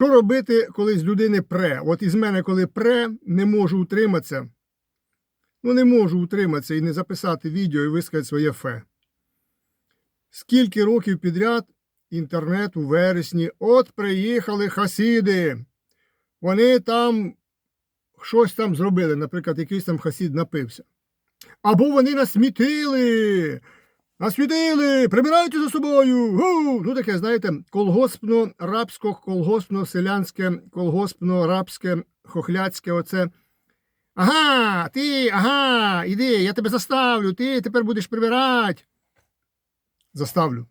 Що робити, коли з людини пре? От із мене, коли пре, не можу утриматися. Ну, не можу утриматися і не записати відео і висказати своє фе. Скільки років підряд інтернет у вересні, от приїхали хасіди. Вони там щось там зробили, наприклад, якийсь там хасід напився. Або вони насмітили. Насвітили, прибирайте за собою. Гу! Ну таке, знаєте, колгоспно рабсько, колгоспно селянське, колгоспно рабське, хохляцьке оце. Ага, ти, ага, іди, я тебе заставлю, ти тепер будеш прибирати. Заставлю.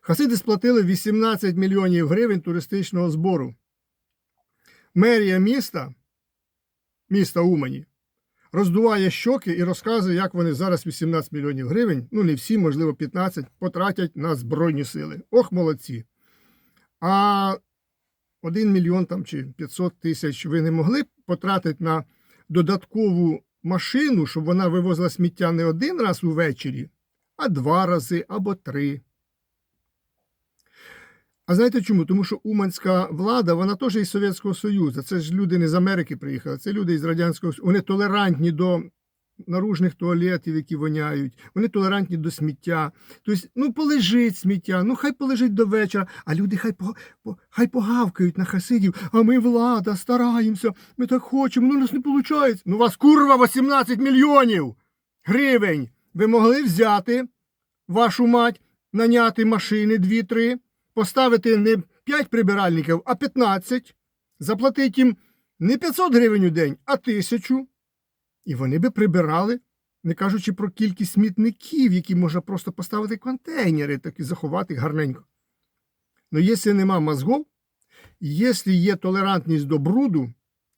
Хасиди сплатили 18 мільйонів гривень туристичного збору. Мерія міста, міста Умані, роздуває щоки і розказує, як вони зараз 18 мільйонів гривень, ну не всі, можливо, 15, потратять на Збройні сили. Ох, молодці. А 1 мільйон там чи 500 тисяч ви не могли б потратити на додаткову машину, щоб вона вивозила сміття не один раз увечері, а два рази або три. А знаєте чому? Тому що уманська влада, вона теж із Совєтського Союзу. Це ж люди не з Америки приїхали, це люди із Радянського Союзу. Вони толерантні до наружних туалетів, які воняють, вони толерантні до сміття. Тобто, ну полежить сміття, ну хай полежить до вечора, а люди хай по, по, хай погавкають на хасидів, а ми влада, стараємося, ми так хочемо, ну у нас не виходить. Ну у вас курва 18 мільйонів гривень. Ви могли взяти вашу мать, наняти машини 2-3, поставити не 5 прибиральників, а 15, заплатити їм не 500 гривень у день, а 1000. І вони би прибирали, не кажучи про кількість смітників, які можна просто поставити контейнери, так і заховати гарненько. Ну, якщо нема мозгов, якщо є толерантність до бруду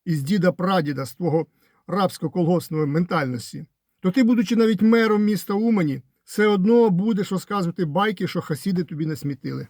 із діда прадіда з твого рабсько-колгоспної ментальності, то ти, будучи навіть мером міста Умані, все одно будеш розказувати байки, що хасіди тобі насмітили.